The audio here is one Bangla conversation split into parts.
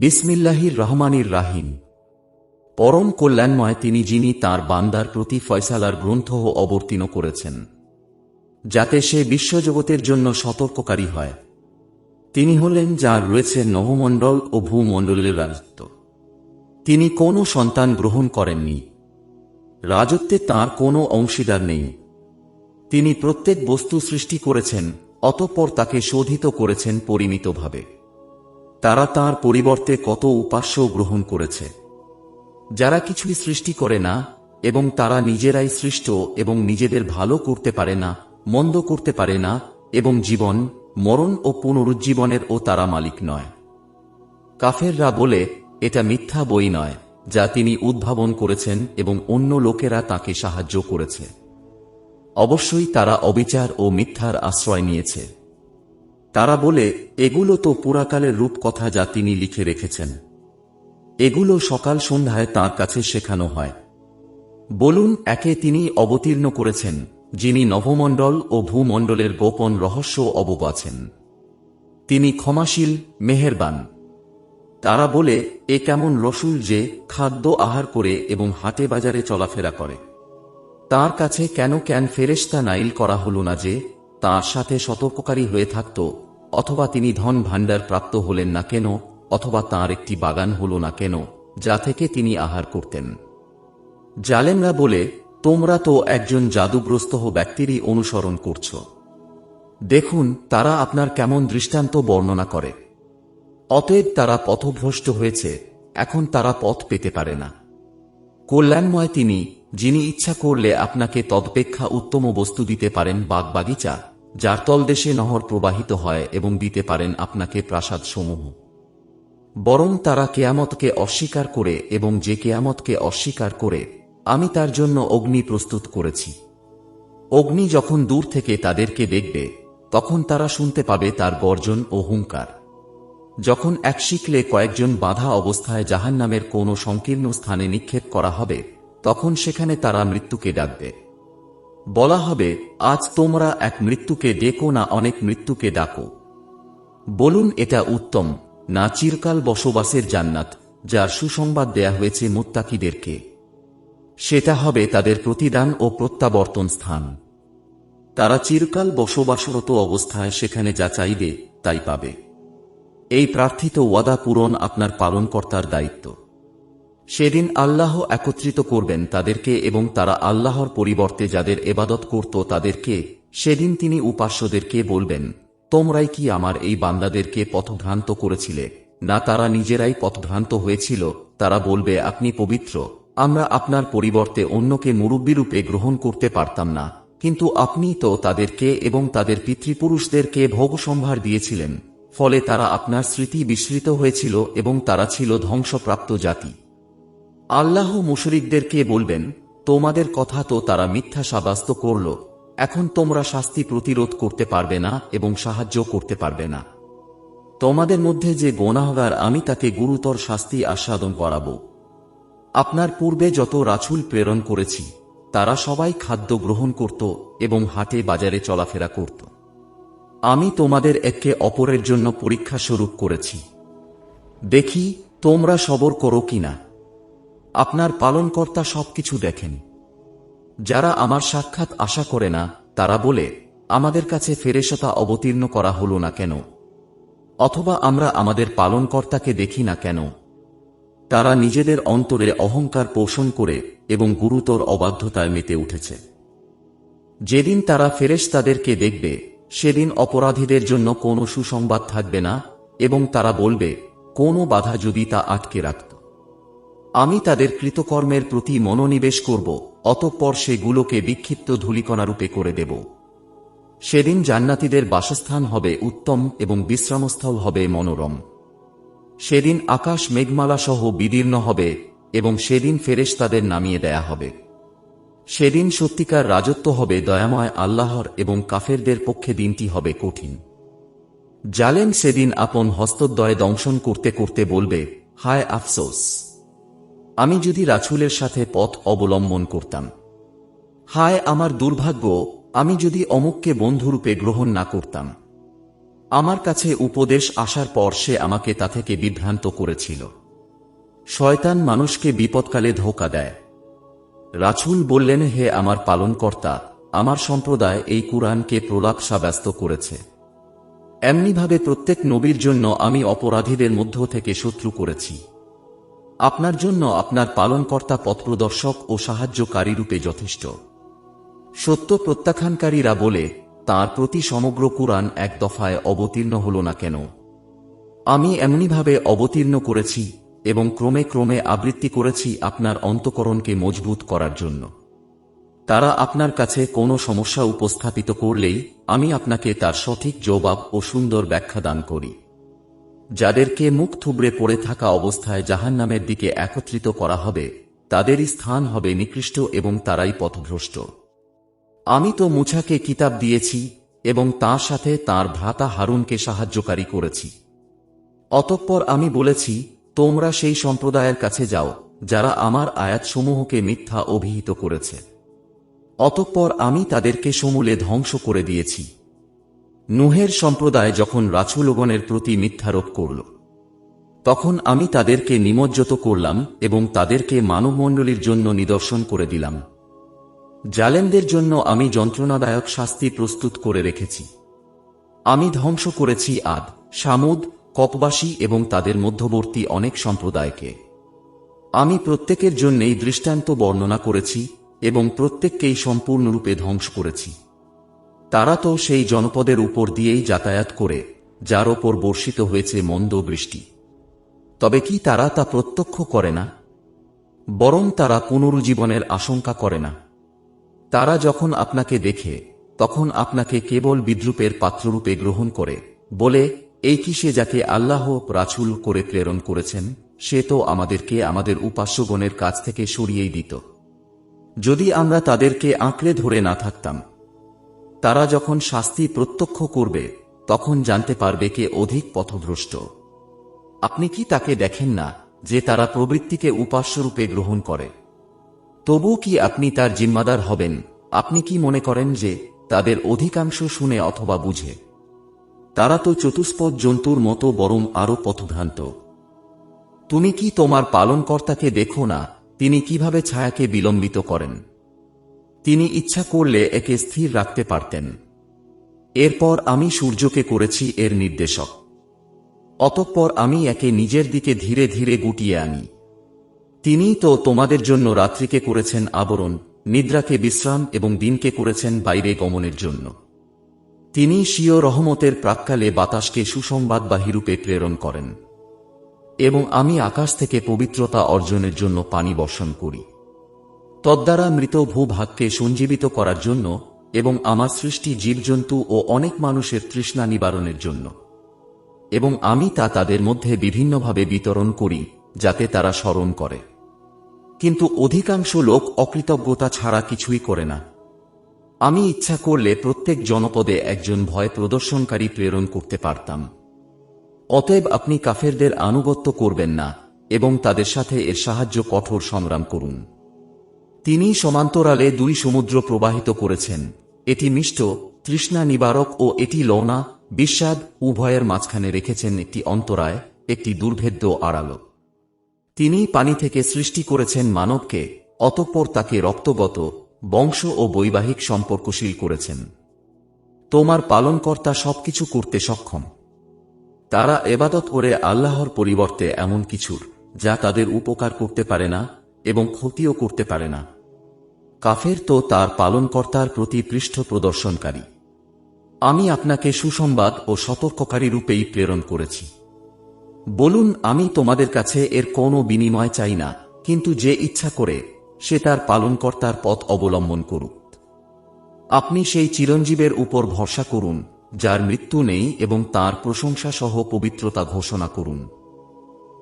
বিসমিল্লাহির রহমানির রাহিম। পরম কল্যাণময় তিনি যিনি তার বান্দার প্রতি ফয়সালার গ্রন্থ অবতীর্ণ করেছেন, যাতে সে বিশ্বজগতের জন্য সতর্ককারী হয়। তিনি হলেন যার রয়েছে নভমণ্ডল ও ভূমণ্ডলের রাজত্ব। তিনি কোনো সন্তান গ্রহণ করেননি। রাজত্বে তার কোনো অংশীদার নেই। তিনি প্রত্যেক বস্তু সৃষ্টি করেছেন, অতঃপর তাকে শোধিত করেছেন পরিমিতভাবে। তারা তার পরিবর্তে কত উপাস্য গ্রহণ করেছে। যারা কিছুই সৃষ্টি করে না, এবং তারা নিজেরাই সৃষ্ট এবং নিজেদের ভালো করতে পারে না, মন্দ করতে পারে না, এবং জীবন, মরণ ও পুনরুজ্জীবনের ও তারা মালিক নয়। কাফেররা বলে, এটা মিথ্যা বই নয়, যা তিনি উদ্ভাবন করেছেন এবং অন্য লোকেরা তাকে সাহায্য করেছে। অবশ্যই তারা অবিচার ও মিথ্যার আশ্রয় নিয়েছে। তারা বলে, এগুলো তো পুরাকালের রূপকথা যা তিনি লিখে রেখেছেন। এগুলো সকাল সন্ধ্যায় তার কাছে শেখানো হয়। বলুন, একে তিনি অবতীর্ণ করেছেন, যিনি নভমণ্ডল ও ভূমণ্ডলের গোপন রহস্য অবগাছেন তিনি ক্ষমাশীল, মেহেরবান। তারা বলে, এ কেমন রসুল যে খাদ্য আহার করে এবং হাটে বাজারে চলাফেরা করে। তার কাছে কেন ক্যান ফেরেস্তা নাইল করা হল না যে তার সাথে সতর্ককারী হয়ে থাকত, অথবা তিনি ধন ভাণ্ডার প্রাপ্ত হলেন না কেন, অথবা তার একটি বাগান হল না কেন, যা থেকে তিনি আহার করতেন। জালেমরা বলে, তোমরা তো একজন জাদুগ্রস্ত ব্যক্তিরই অনুসরণ করছ। দেখুন, তারা আপনার কেমন দৃষ্টান্ত বর্ণনা করে। অতএব তারা পথভ্রষ্ট হয়েছে, এখন তারা পথ পেতে পারে না। কল্যাণময় তিনি, যিনি ইচ্ছা করলে আপনাকে তদপেক্ষা উত্তম বস্তু দিতে পারেন বাগবাগিচা। যার তলদেশে নহর প্রবাহিত হয় এবং দিতে পারেন আপনাকে প্রাসাদ সমূহ বরং তারা কেয়ামতকে অস্বীকার করে এবং যে কেয়ামতকে অস্বীকার করে, আমি তার জন্য অগ্নি প্রস্তুত করেছি। অগ্নি যখন দূর থেকে তাদেরকে দেখবে, তখন তারা শুনতে পাবে তার গর্জন ও হুঙ্কার। যখন এক শিখলে কয়েকজন বাধা অবস্থায় জাহান্নামের কোনো সংকীর্ণ স্থানে নিক্ষেপ করা হবে, তখন সেখানে তারা মৃত্যুকে ডাকবে। বলা হবে, আজ তোমরা এক মৃত্যুকে ডেকো না অনেক মৃত্যুকে ডাকো। বলুন, এটা উত্তম, না চিরকাল বসবাসের জান্নাত, যার সুসংবাদ দেয়া হয়েছে মুত্তাকিদেরকে। সেটা হবে তাদের প্রতিদান ও প্রত্যাবর্তন স্থান। তারা চিরকাল বসবাসরত অবস্থায় সেখানে যা চাইবে, তাই পাবে। এই প্রার্থিত ওয়াদা পূরণ আপনার পালনকর্তার দায়িত্ব। সেদিন আল্লাহ একত্রিত করবেন তাদেরকে এবং তারা আল্লাহর পরিবর্তে যাদের এবাদত করত তাদেরকে, সেদিন তিনি উপাস্যদেরকে বলবেন, তোমরাই কি আমার এই বান্দাদেরকে পথভ্রান্ত করেছিলে? না তারা নিজেরাই পথভ্রান্ত হয়েছিল? তারা বলবে, আপনি পবিত্র। আমরা আপনার পরিবর্তে অন্যকে মুরব্বীরূপে গ্রহণ করতে পারতাম না। কিন্তু আপনি তো তাদেরকে এবং তাদের পিতৃপুরুষদেরকে ভোগসম্ভার দিয়েছিলেন। ফলে তারা আপনার স্মৃতি বিস্মৃত হয়েছিল এবং তারা ছিল ধ্বংসপ্রাপ্ত জাতি। আল্লাহ মুশরিকদেরকে বলবেন, তোমাদের কথা তো তারা মিথ্যা সাব্যস্ত করল। এখন তোমরা শাস্তি প্রতিরোধ করতে পারবে না এবং সাহায্য করতে পারবে না। তোমাদের মধ্যে যে গোনাহগার আমি তাকে গুরুতর শাস্তি আস্বাদন করাব। আপনার পূর্বে যত রাছুল প্রেরণ করেছি, তারা সবাই খাদ্য গ্রহণ করত এবং হাটে বাজারে চলাফেরা করত। আমি তোমাদের একে অপরের জন্য পরীক্ষা স্বরূপ করেছি। দেখি, তোমরা সবর করো কিনা। আপনার পালনকর্তা সবকিছু দেখেন। যারা আমার সাক্ষাৎ আশা করে না, তারা বলে, আমাদের কাছে ফেরেশতা অবতীর্ণ করা হল না কেন? অথবা, আমরা আমাদের পালনকর্তাকে দেখি না কেন? তারা নিজেদের অন্তরে অহংকার পোষণ করে এবং গুরুতর অবাধ্যতায় মেতে উঠেছে। যেদিন তারা ফেরেশ তাদেরকে দেখবে, সেদিন অপরাধীদের জন্য কোনো সুসংবাদ থাকবে না এবং তারা বলবে, কোনো বাধা যদি তা আটকে রাখত। আমি তাদের কৃতকর্মের প্রতি মনোনিবেশ করব, অতঃপর সেগুলোকে বিক্ষিপ্ত ধূলিকণারূপে করে দেব। সেদিন জান্নাতীদের বাসস্থান হবে উত্তম এবং বিশ্রামস্থল হবে মনোরম। সেদিন আকাশ মেঘমালা সহ বিদীর্ণ হবে এবং সেদিন ফেরেশ তাদের নামিয়ে দেয়া হবে। সেদিন সত্যিকার রাজত্ব হবে দয়াময় আল্লাহর এবং কাফেরদের পক্ষে দিনটি হবে কঠিন। জালেম সেদিন আপন হস্তদ্বয়ে দংশন করতে করতে বলবে, হায় আফসোস। আমি যদি রাছুলের সাথে পথ অবলম্বন করতাম। হায় আমার দুর্ভাগ্য, আমি যদি অমুককে বন্ধুরূপে গ্রহণ না করতাম। আমার কাছে উপদেশ আসার পর সে আমাকে তা থেকে বিভ্রান্ত করেছিল। শয়তান মানুষকে বিপদকালে ধোকা দেয়। রাছুল বললেন, হে আমার পালনকর্তা, আমার সম্প্রদায় এই কুরআনকে প্রলাপ সাব্যস্ত করেছে। এমনিভাবে প্রত্যেক নবীর জন্য আমি অপরাধীদের মধ্য থেকে শত্রু করেছি। আপনার জন্য আপনার পালনকর্তা পথপ্রদর্শক ও সাহায্যকারী রূপে যথেষ্ট। সত্য প্রত্যাখ্যানকারীরা বলে, তার প্রতি সমগ্র কুরআন এক দফায় অবতীর্ণ হল না কেন? আমি এমনিভাবে অবতীর্ণ করেছি এবং ক্রমে ক্রমে আবৃত্তি করেছি আপনার অন্তকরণকে মজবুত করার জন্য। তারা আপনার কাছে কোনো সমস্যা উপস্থাপিত করলেই আমি আপনাকে তার সঠিক জবাব ও সুন্দর ব্যাখ্যা দান করি। যাদেরকে মুখ থুবড়ে পড়ে থাকা অবস্থায় জাহান্নামের দিকে একত্রিত করা হবে, তাদেরই স্থান হবে নিকৃষ্ট এবং তারাই পথভ্রষ্ট। আমি তো মুছাকে কিতাব দিয়েছি এবং তার সাথে তার ভ্রাতা হারুনকে সাহায্যকারী করেছি। অতঃপর আমি বলেছি, তোমরা সেই সম্প্রদায়ের কাছে যাও, যারা আমার আয়াতসমূহকে মিথ্যা অভিহিত করেছে। অতঃপর আমি তাদেরকে সমূলে ধ্বংস করে দিয়েছি। নুহের সম্প্রদায় যখন রাছুলগণের প্রতি মিথ্যারোপ করল, তখন আমি তাদেরকে নিমজ্জত করলাম এবং তাদেরকে মানবমণ্ডলীর জন্য নিদর্শন করে দিলাম। জালেমদের জন্য আমি যন্ত্রণাদায়ক শাস্তি প্রস্তুত করে রেখেছি। আমি ধ্বংস করেছি আদ, সামুদ, কপবাসী এবং তাদের মধ্যবর্তী অনেক সম্প্রদায়কে। আমি প্রত্যেকের জন্যেই দৃষ্টান্ত বর্ণনা করেছি এবং প্রত্যেককেই সম্পূর্ণরূপে ধ্বংস করেছি। তারা তো সেই জনপদের উপর দিয়েই যাতায়াত করে, যার ওপর বর্ষিত হয়েছে মন্দ বৃষ্টি। তবে কি তারা তা প্রত্যক্ষ করে না? বরং তারা পুনরুজ্জীবনের আশঙ্কা করে না। তারা যখন আপনাকে দেখে, তখন আপনাকে কেবল বিদ্রুপের পাত্ররূপে গ্রহণ করে, বলে, এই কি সে যাকে আল্লাহ প্রাচুল করে প্রেরণ করেছেন, সে তো আমাদেরকে আমাদের উপাস্যগণের কাছ থেকে সরিয়েই দিত। যদি আমরা তাদেরকে আঁকড়ে ধরে না থাকতাম তারা যখন শাস্তি প্রত্যক্ষ করবে, তখন জানতে পারবে কে অধিক পথভ্রষ্ট। আপনি কি তাকে দেখেন না যে তারা প্রবৃত্তিকে উপাস্যরূপে গ্রহণ করে? তবু কি আপনি তার জিম্মাদার হবেন? আপনি কি মনে করেন যে তাদের অধিকাংশ শুনে অথবা বুঝে? তারা তো চতুষ্পদ জন্তুর মতো বরং আরও পথভ্রান্ত। তুমি কি তোমার পালনকর্তাকে দেখো না, তিনি কীভাবে ছায়াকে বিলম্বিত করেন? তিনি ইচ্ছা করলে একে স্থির রাখতে পারতেন। এরপর আমি সূর্যকে করেছি এর নির্দেশক। অতঃপর আমি একে নিজের দিকে ধীরে ধীরে গুটিয়ে আনি। তিনি তো তোমাদের জন্য রাত্রিকে করেছেন আবরণ, নিদ্রাকে বিশ্রাম এবং দিনকে করেছেন বাইরে গমনের জন্য। তিনি স্বীয় রহমতের প্রাক্কালে বাতাসকে সুসংবাদবাহী রূপে প্রেরণ করেন। এবং আমি আকাশ থেকে পবিত্রতা অর্জনের জন্য পানি বর্ষণ করি। তদ্বারা মৃত ভূভাগকে সঞ্জীবিত করার জন্য এবং আমার সৃষ্টি জীবজন্তু ও অনেক মানুষের তৃষ্ণা নিবারণের জন্য। এবং আমি তা তাদের মধ্যে বিভিন্নভাবে বিতরণ করি, যাতে তারা স্মরণ করে। কিন্তু অধিকাংশ লোক অকৃতজ্ঞতা ছাড়া কিছুই করে না। আমি ইচ্ছা করলে প্রত্যেক জনপদে একজন ভয় প্রদর্শনকারী প্রেরণ করতে পারতাম। অতএব আপনি কাফেরদের আনুগত্য করবেন না এবং তাদের সাথে এর সাহায্য কঠোর সংগ্রাম করুন। তিনি সমান্তরালে দুই সমুদ্র প্রবাহিত করেছেন। এটি মিষ্ট, তৃষ্ণা নিবারক ও এটি লওনা বিস্বাদ উভয়ের মাঝখানে রেখেছেন একটি অন্তরায়, একটি দুর্ভেদ্য আড়ালো। তিনি পানি থেকে সৃষ্টি করেছেন মানবকে, অতঃপর তাকে রক্তগত, বংশ ও বৈবাহিক সম্পর্কশীল করেছেন। তোমার পালনকর্তা সবকিছু করতে সক্ষম। তারা এবাদত করে আল্লাহর পরিবর্তে এমন কিছুর, যা তাদের উপকার করতে পারে না এবং ক্ষতিও করতে পারে না। কাফের তো তার পালনকর্তার প্রতি পৃষ্ঠ প্রদর্শনকারী। আমি আপনাকে সুসংবাদ ও সতর্ককারী রূপেই প্রেরণ করেছি। বলুন, আমি তোমাদের কাছে এর কোনো বিনিময় চাই না, কিন্তু যে ইচ্ছা করে, সে তার পালনকর্তার পথ অবলম্বন করুক। আপনি সেই চিরঞ্জীবের উপর ভরসা করুন, যার মৃত্যু নেই এবং তার প্রশংসা সহ পবিত্রতা ঘোষণা করুন।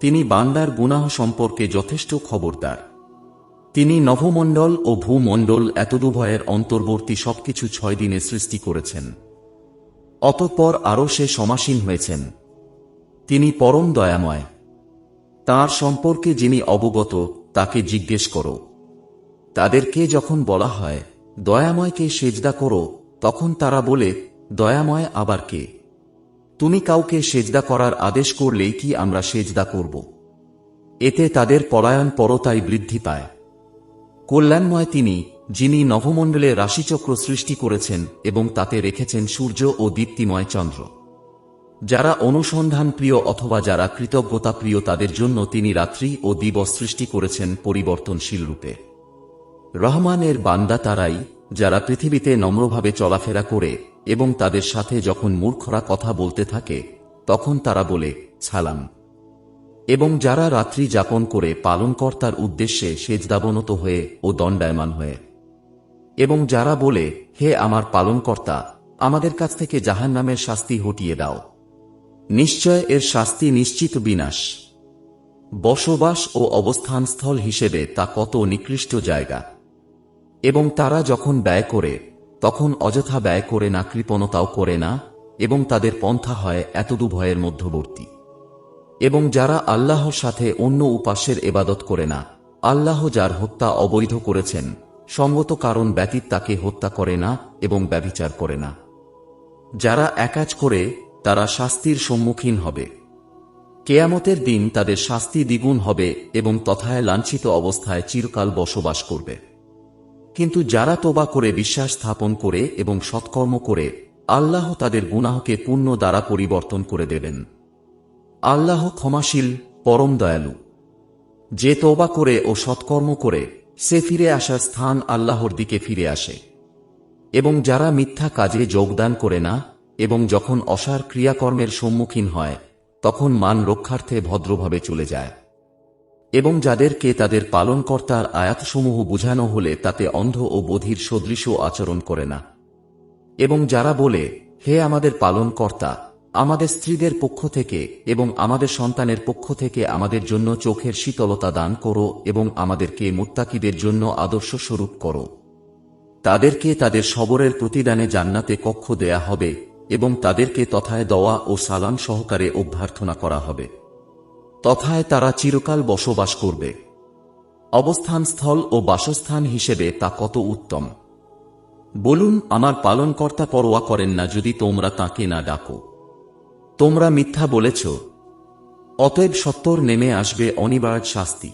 তিনি বান্দার গুনাহ সম্পর্কে যথেষ্ট খবরদার। তিনি নভমণ্ডল ও ভূমণ্ডল এতদুভয়ের অন্তর্বর্তী সবকিছু ছয় দিনে সৃষ্টি করেছেন। অতঃপর আরও সে সমাসীন হয়েছেন। তিনি পরম দয়াময়। তার সম্পর্কে যিনি অবগত, তাকে জিজ্ঞেস করো। তাদেরকে যখন বলা হয়, দয়াময়কে সেজদা করো, তখন তারা বলে, দয়াময় আবার কে? তুমি কাউকে সেজদা করার আদেশ করলেই কি আমরা সেজদা করব? এতে তাদের পলায়ন পরতাই বৃদ্ধি পায়। কল্যাণময় তিনি, যিনি নভমণ্ডলে রাশিচক্র সৃষ্টি করেছেন এবং তাতে রেখেছেন সূর্য ও দীপ্তিময় চন্দ্র। যারা অনুসন্ধান প্রিয় অথবা যারা কৃতজ্ঞতা প্রিয় তাদের জন্য তিনি রাত্রি ও দিবস সৃষ্টি করেছেন পরিবর্তনশীল রূপে। রহমানের বান্দা তারাই যারা পৃথিবীতে নম্রভাবে চলাফেরা করে এবং তাদের সাথে যখন মূর্খরা কথা বলতে থাকে, তখন তারা বলে, সালাম। এবং যারা রাত্রি যাপন করে পালনকর্তার উদ্দেশ্যে সেজদাবনত হয়ে ও দণ্ডায়মান হয়ে। এবং যারা বলে, হে আমার পালনকর্তা, আমাদের কাছ থেকে জাহান নামের শাস্তি হটিয়ে দাও। নিশ্চয় এর শাস্তি নিশ্চিত বিনাশ। বসবাস ও অবস্থানস্থল হিসেবে তা কত নিকৃষ্ট জায়গা। এবং তারা যখন ব্যয় করে, তখন অযথা ব্যয় করে না, কৃপণতাও করে না, এবং তাদের পন্থা হয় এতদু ভয়ের মধ্যবর্তী। এবং যারা আল্লাহর সাথে অন্য উপাস্যের এবাদত করে না, আল্লাহ যার হত্যা অবৈধ করেছেন, সঙ্গত কারণ ব্যতীত তাকে হত্যা করে না এবং ব্যভিচার করে না। যারা একাজ করে, তারা শাস্তির সম্মুখীন হবে। কেয়ামতের দিন তাদের শাস্তি দ্বিগুণ হবে এবং তথায় লাঞ্ছিত অবস্থায় চিরকাল বসবাস করবে। কিন্তু যারা তোবা করে, বিশ্বাস স্থাপন করে এবং সৎকর্ম করে, আল্লাহ তাদের গুনাহকে পূর্ণ দ্বারা পরিবর্তন করে দেবেন। আল্লাহ ক্ষমাশীল, পরম দয়ালু। যে তোবা করে ও সৎকর্ম করে, সে ফিরে আসার স্থান আল্লাহর দিকে ফিরে আসে। এবং যারা মিথ্যা কাজে যোগদান করে না, এবং যখন অসার ক্রিয়াকর্মের সম্মুখীন হয়, তখন মান রক্ষার্থে ভদ্রভাবে চলে যায়। এবং যাদেরকে তাদের পালনকর্তার আয়াতসমূহ বুঝানো হলে তাতে অন্ধ ও বধির সদৃশ আচরণ করে না। এবং যারা বলে, হে আমাদের পালনকর্তা আমাদের স্ত্রীদের পক্ষ থেকে এবং আমাদের সন্তানের পক্ষ থেকে আমাদের জন্য চোখের শীতলতা দান করো এবং আমাদেরকে মুত্তাকিদের জন্য আদর্শ স্বরূপ করো। তাদেরকে তাদের সবরের প্রতিদানে জান্নাতে কক্ষ দেয়া হবে এবং তাদেরকে তথায় দওয়া ও সালাম সহকারে অভ্যর্থনা করা হবে। তথায় তারা চিরকাল বসবাস করবে। অবস্থানস্থল ও বাসস্থান হিসেবে তা কত উত্তম। বলুন, আমার পালনকর্তা পরোয়া করেন না যদি তোমরা তাকে না ডাকো। তোমরা মিথ্যা বলেছ অতএব সত্তর নেমে আসবে অনিবার্য শাস্তি।